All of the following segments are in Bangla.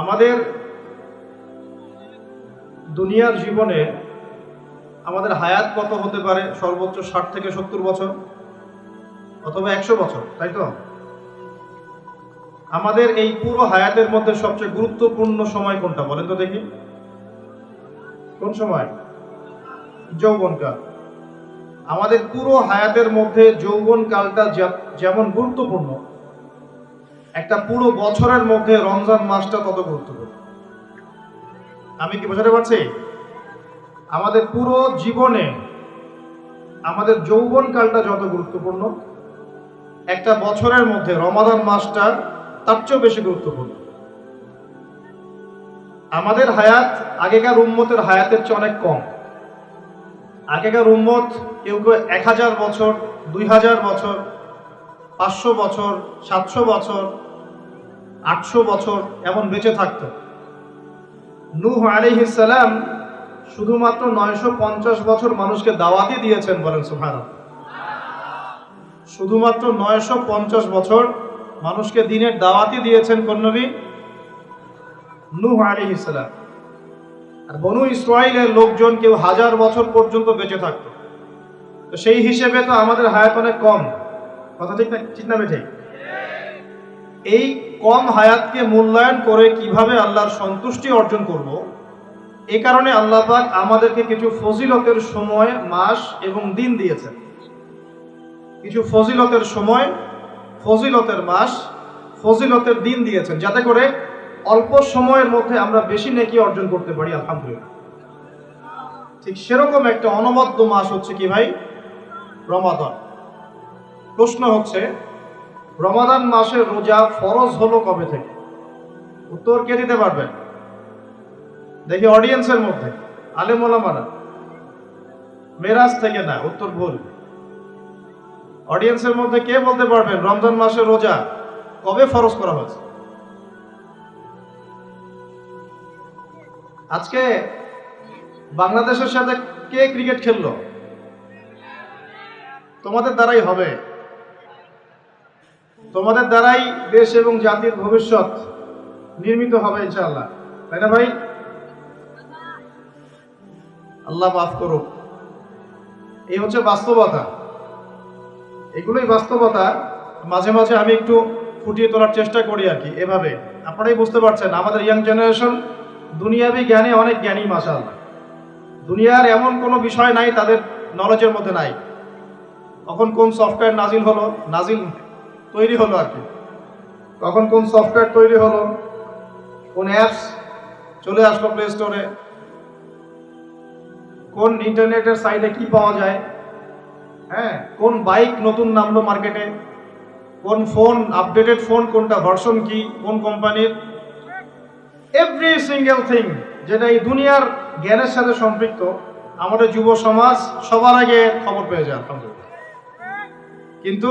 আমাদের দুনিয়ার জীবনে আমাদের হায়াত কত হতে পারে? সর্বোচ্চ ষাট থেকে সত্তর বছর? অথবা একশো বছর, তাই তো? আমাদের এই পুরো হায়াতের মধ্যে সবচেয়ে গুরুত্বপূর্ণ সময় কোনটা, বলেন তো দেখি। কোন সময়? যৌবনকাল। আমাদের পুরো হায়াতের মধ্যে যৌবনকালটা যেমন গুরুত্বপূর্ণ একটা পুরো বছরের মধ্যে রমজান মাসটা তত গুরুত্বপূর্ণ? আমি কি বোঝাতে পারছি? আমাদের পুরো জীবনে আমাদের যৌবনকালটা যত গুরুত্বপূর্ণ, একটা বছরের মধ্যে রমাদান মাসটা তার চেয়েও বেশি গুরুত্বপূর্ণ। আমাদের হায়াত আগেকার উম্মতের হায়াতের চেয়ে অনেক কম। আগেকার উম্মত কেউ কেউ এক হাজার বছর, দুই হাজার বছর, পাঁচশো বছর, সাতশো বছর আটশো বছর এমন বেঁচে থাকতো। নূহ আলিহিসাল্লাম শুধুমাত্র নয়শো পঞ্চাশ বছর মানুষকে দাওয়াতি দিয়েছেন বলেন সুহান শুধুমাত্র নয়শো পঞ্চাশ বছর মানুষকে দিনের দাওয়াতি দিয়েছেন কোন নবী? নূহ আলিহিসাল্লাম আর বনু ইসরায়েলের লোকজন কেউ হাজার বছর পর্যন্ত বেঁচে থাকতো। তো সেই হিসেবে তো আমাদের হায়াত অনেক কম। কথা ঠিক না ঠিক না বেঠে এই কম হায়াতকে মূল্যায়ন করে কীভাবে আল্লাহর সন্তুষ্টি অর্জন করব? এ কারণে আল্লাহ পাক আমাদেরকে কিছু ফজিলতের সময়, মাস এবং দিন দিয়েছেন। কিছু ফজিলতের সময়, ফজিলতের মাস, ফজিলতের দিন দিয়েছেন, যাতে করে অল্প সময়ের মধ্যে আমরা বেশি নেকি অর্জন করতে পারি, আলহামদুলিল্লাহ। ঠিক সেরকম একটা অনবদ্য মাস হচ্ছে কি ভাই? রমাদন। প্রশ্ন হচ্ছে রমাদান মাসের রোজা ফরজ হলো কবে থেকে? উত্তর কে দিতে পারবেন দেখি অডিয়েন্সের মধ্যে, আলেম মেরাজ থেকে না, উত্তর ভুল। অডিয়েন্সের মধ্যে কে বলতে পারবেন রমজান মাসের রোজা কবে ফরজ করা হয়েছে? আজকে বাংলাদেশের সাথে কে ক্রিকেট খেললো? তোমাদের দ্বারাই হবে। তোমাদের দ্বারাই দেশ এবং জাতির ভবিষ্যৎ নির্মিত হবে ইনশাআল্লাহ। তাই না ভাই? আল্লাহ মাফ করুক। এই হচ্ছে বাস্তবতা। এগুলোই বাস্তবতা। মাঝে মাঝে আমি একটু ফুটিয়ে তোলার চেষ্টা করি আর কি, এভাবে। আপনারাই বুঝতে পারছেন, আমাদের ইয়াং জেনারেশন দুনিয়াবি জ্ঞানে অনেক জ্ঞানী মাসাল দুনিয়ার এমন কোনো বিষয় নাই, তাদের নলেজের মধ্যে নাই। কখন কোন সফটওয়্যার নাজিল হলো, নাজিল তৈরি হলো আর কি। কখন কোন সফটওয়্যার তৈরি হলো, কোন অ্যাপস চলে আসলো প্লে স্টোরে কোন ইন্টারনেটের সাইটে কি পাওয়া যায় হ্যাঁ কোন বাইক নতুন নামলো মার্কেটে কোন ফোন আপডেটেড ফোন কোনটা ভার্সন কি, কোন কোম্পানির এভরি সিঙ্গেল থিং যেটা এই দুনিয়ার জ্ঞানের সাথে সম্পৃক্ত, আমাদের যুব সমাজ সবার আগে খবর পেয়ে যায়, আলহামদুলিল্লাহ। কিন্তু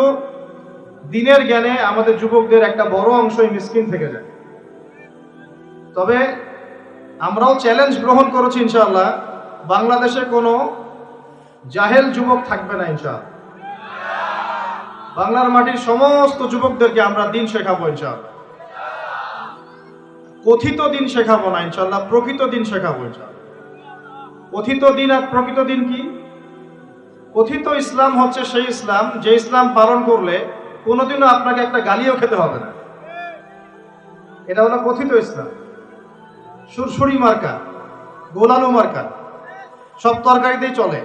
দিনের জ্ঞানে আমাদের যুবকদের একটা বড় অংশই মিসকিন থেকে যায়। তবে আমরাও চ্যালেঞ্জ গ্রহণ করেছি ইনশাআল্লাহ, বাংলাদেশে কোনো জাহেল যুবক থাকবে না ইনশাআল্লাহ। বাংলার মাটির সমস্ত যুবকদেরকে আমরা দিন শেখাবো ইনশাআল্লাহ। কথিত দিন শেখাবো না ইনশাআল্লাহ, প্রকৃত দিন শেখাবো ইনশাআল্লাহ। কথিত দিন আর প্রকৃত দিন কি? কথিত ইসলাম হচ্ছে সেই ইসলাম, যে ইসলাম পালন করলে কোনোদিনও আপনাকে একটা গালিও খেতে হবে না। এটা হলো কথিত ইসলাম। সুরসুরি মার্কা, গোলালু মার্কা, সব তরকারিতেই চলে।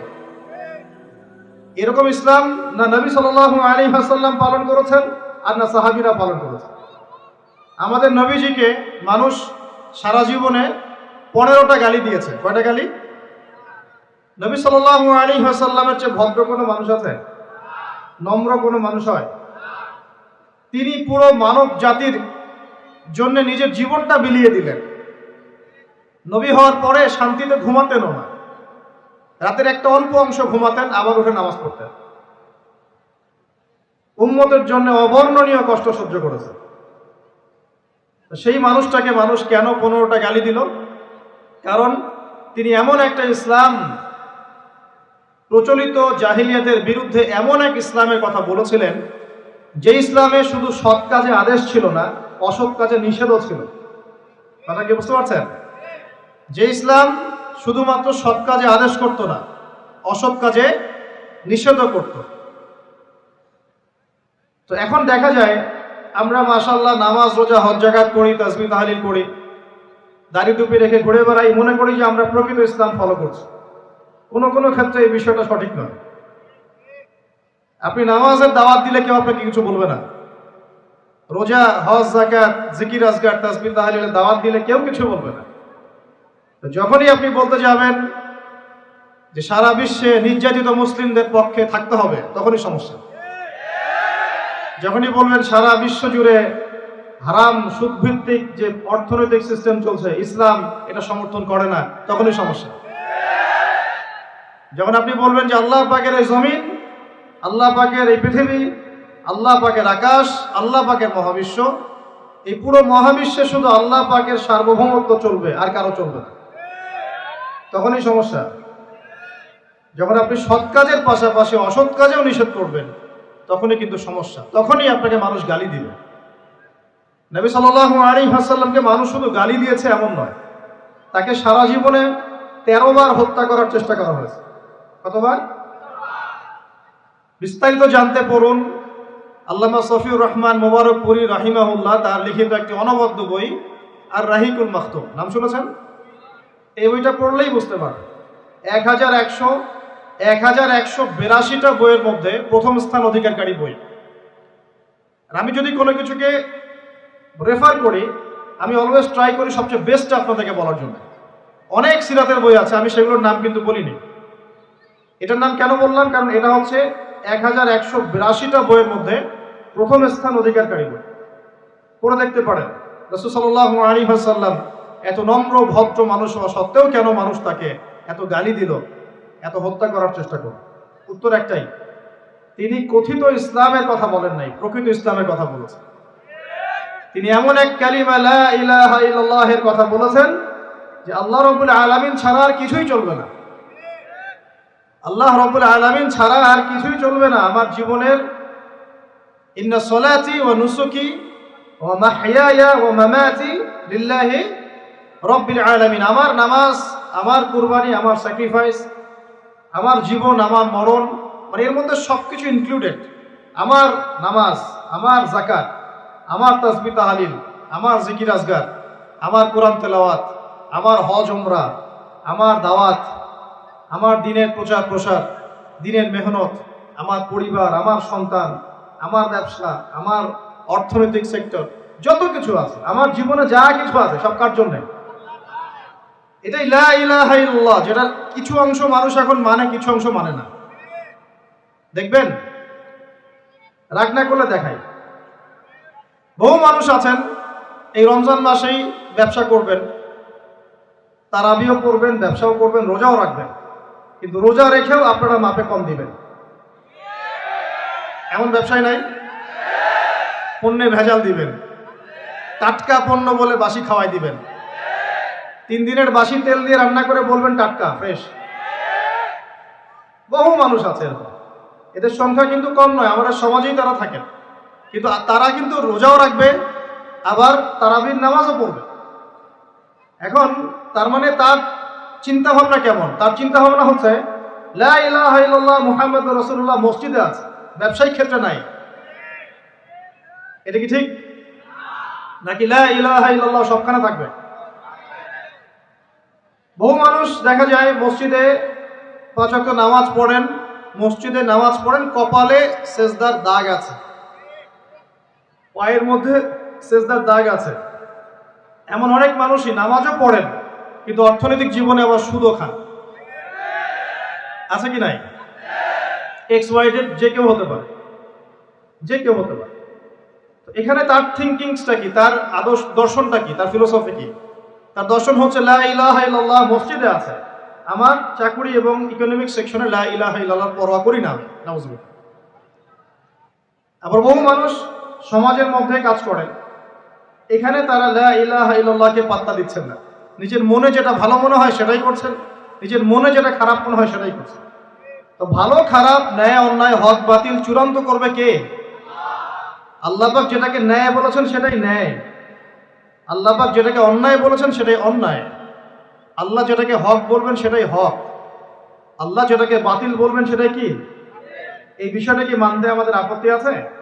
এরকম ইসলাম না নবী সাল্লাল্লাহু আলী হাসাল্লাম পালন করেছেন আর না সাহাবিরা পালন করেছেন। আমাদের নবীজিকে মানুষ সারা জীবনে পনেরোটা গালি দিয়েছে। কয়টা গালি? নবী সাল্লাল্লাহু আলী হাসাল্লামের চেয়ে ভদ্র কোনো মানুষ আছে? নম্র কোনো মানুষ হয়? তিনি পুরো মানব জাতির জন্য নিজের জীবনটা বিলিয়ে দিলেন। নবী হওয়ার পরে শান্তিতে ঘুমাতেনও না। রাতের একটা অল্প অংশ ঘুমাতেন, আবার উঠে নামাজ পড়তেন। উম্মতের জন্য অবর্ণনীয় কষ্ট সহ্য করেছেন। সেই মানুষটাকে মানুষ কেন পনেরোটা গালি দিল? কারণ তিনি এমন একটা ইসলাম, প্রচলিত জাহিলিয়াতের বিরুদ্ধে এমন এক ইসলামের কথা বলেছিলেন যে ইসলামে শুধু সৎ কাজে আদেশ ছিল না, অসৎ কাজে নিষেধও ছিল। কথা কি বুঝতে পারছেন? যে ইসলাম শুধুমাত্র সৎ কাজে আদেশ করত না, অসৎ কাজে নিষেধও করত। তো এখন দেখা যায়, আমরা মাশাল্লাহ নামাজ, রোজা, হজ জাকাত করি তাসবি তাহলিল করি, দাড়ি টুপি রেখে ঘুরে বেড়াই, মনে করি যে আমরা প্রকৃত ইসলাম ফলো করছি। কোনো কোনো ক্ষেত্রে এই বিষয়টা সঠিক নয়। আপনি নামাজের দাওয়াত দিলে কেউ আপনাকে কিছু বলবে না। রোজা, হজ জাকাত জিকির আজগার তাসবি তাহলিলের দাওয়াত দিলে কেউ কিছু বলবে না। যখনই আপনি বলতে যাবেন যে সারা বিশ্বে নির্যাতিত মুসলিমদের পক্ষে থাকতে হবে, তখনই সমস্যা। যখনই বলবেন সারা বিশ্ব জুড়ে হারাম, সুদভিত্তিক যে অর্থনৈতিক সিস্টেম চলছে, ইসলাম এটা সমর্থন করে না, তখনই সমস্যা। যখন আপনি বলবেন যে আল্লাহ পাকের এই জমিন আল্লাহ পাকের এই পৃথিবী, আল্লাহ পাকের আকাশ, আল্লাহ পাকের মহাবিশ্ব, এই পুরো মহাবিশ্বে শুধু আল্লাহ পাকের সার্বভৌমত্ব চলবে, আর কারও চলবে না। তখনই সমস্যা, যখন আপনি সৎ কাজের পাশাপাশি অসৎ কাজেও নিষেধ করবেন, তখনই কিন্তু সমস্যা, তখনই আপনাকে মানুষ গালি দিবে। নবী সাল্লাল্লাহু আলাইহি হাসাল্লামকে মানুষ শুধু গালি দিয়েছে এমন নয়, তাকে সারা জীবনে তেরো বার হত্যা করার চেষ্টা করা হয়েছে। কতবার? বিস্তারিত জানতে পড়ুন আল্লামা সফিউর রহমান মোবারক পুরী রাহিমাহুল্লাহ, তার লিখিত একটি অনবদ্য বই, আর রাহিকুল মাহতুম নাম শুনেছেন? এই বইটা পড়লেই বুঝতে পারবেন। এক হাজার একশো এক হাজার একশো বিরাশিটা বইয়ের মধ্যে প্রথম স্থান অধিকারকারী বই। আর আমি যদি কোনো কিছুকে রেফার করি, আমি অলওয়েজ ট্রাই করি সবচেয়ে বেস্ট আপনাদেরকে বলার জন্য। অনেক সিরাতের বই আছে, আমি সেগুলোর নাম কিন্তু বলিনি। এটার নাম কেন বললাম? কারণ এটা হচ্ছে এক হাজার একশো বিরাশিটা বইয়ের মধ্যে প্রথম স্থান অধিকারকারী বই। পড়ে দেখতে পারেন রসুসাল্লাহ আলী এত নম্র, ভদ্র মানুষ হওয়া সত্ত্বেও কেন মানুষ তাকে এত গালি দিল, এত হত্যা করার চেষ্টা করল? উত্তর একটাই, তিনি কথিত ইসলামের কথা বলেন নাই, প্রকৃত ইসলামের কথা বলেছেন। তিনি এমন এক কালিমা ইলাহা ইল্লাল্লাহের কথা বলেছেন যে আল্লাহ রবুল আলামিন ছাড়া আর কিছুই চলবে না। আল্লাহ রবুল আলামিন ছাড়া আর কিছুই চলবে না। আমার জীবনের ইন্না সলাতি ও নুসুকি ও মাহিয়া ও মামাতি লিল্লাহি রব্বিল আলামিন। আমার নামাজ, আমার কুরবানি, আমার স্যাক্রিফাইস আমার জীবন, আমার মরণ মানে এর মধ্যে সব কিছু ইনক্লুডেড আমার নামাজ, আমার জাকাত আমার তাসবি তাহালিল, আমার জিকির আজগার, আমার কোরআন তেলাওয়াত, আমার হজ উমরা, আমার দাওয়াত আমার দিনের প্রচার প্রসার, দিনের মেহনত, আমার পরিবার, আমার সন্তান, আমার ব্যবসা, আমার অর্থনৈতিক সেক্টর, যত কিছু আছে, আমার জীবনে যা কিছু আছে, সব কার জন্যে? এটাই লা ইলাহা ইল্লাল্লাহ যেটা কিছু অংশ মানুষ এখন মানে কিছু অংশ মানে না। দেখবেন? রাগ না করলে দেখাই। বহু মানুষ আছেন, এই রমজান মাসেই ব্যবসা করবেন, তারাবিও করবেন, ব্যবসাও করবেন, রোজাও রাখবেন। কিন্তু রোজা রেখেও আপনারা মাপে কম দিবেন। এমন ব্যবসায় নাই? পণ্যে ভেজাল দিবেন। টাটকা পণ্য বলে বাসি খাওয়াই দিবেন। তিন দিনের বাসি তেল দিয়ে রান্না করে বলবেন টাটকা, ফ্রেশ। বহু মানুষ আছে এদের সংখ্যা কিন্তু কম নয়, আমাদের সমাজেই তারা থাকেন কিন্তু তারা কিন্তু রোজাও রাখবে, আবার তারাবির নামাজও পড়বে। এখন তার মানে তার চিন্তা ভাবনা কেমন? তার চিন্তা ভাবনা হচ্ছে, লা ইলাহা মুহাম্মদ রাসূলুল্লাহ মসজিদে আছে ব্যবসায়িক ক্ষেত্রে নাই। এটা কি ঠিক? নাকি লা সবখানে থাকবে? বহু মানুষ দেখা যায় মসজিদে পাঁচ নামাজ পড়েন, মসজিদে নামাজ পড়েন, কপালে সেজদার দাগ আছে। পায়ের মধ্যে সেজদার দাগ আছে। এমন অনেক মানুষই নামাজও পড়েন কিন্তু অর্থনৈতিক জীবনে আবার সুদও খান। আছে কি নাই? এক্স ওয়াইডের যে কেউ হতে পারে। যে কেউ হতে পারে। এখানে তার থিঙ্কিংসটা কি? তার আদর্শ দর্শনটা কি? তার ফিলোসফি কি? তার দর্শন হচ্ছে, লা ইলাহা ইল্লাল্লাহ মসজিদে আছে। আমার চাকুরি এবং ইকোনমিক সেকশনে লা ইলাহা ইল্লাল্লাহ পরোয়া করি না আমি। আবার বহু মানুষ সমাজের মধ্যে কাজ করেন এখানে তারা লা ইলাহা ইল্লাল্লাহকে পাত্তা দিচ্ছেন না। নিজের মনে যেটা ভালো মনে হয় সেটাই করছেন, নিজের মনে যেটা খারাপ মনে হয় সেটাই করছেন। তো ভালো, খারাপ, ন্যায়, অন্যায়, হক, বাতিল চূড়ান্ত করবে কে? আল্লাহ পাক যেটাকে ন্যায় বলেছেন সেটাই ন্যায়। আল্লাহ পাক যেটাকে অন্যায় বলেছেন সেটাই অন্যায়। আল্লাহ যেটাকে হক বলবেন সেটাই হক। আল্লাহ যেটাকে বাতিল বলবেন সেটাই কি? এই বিষয়টা কি মানতে আমাদের আপত্তি আছে?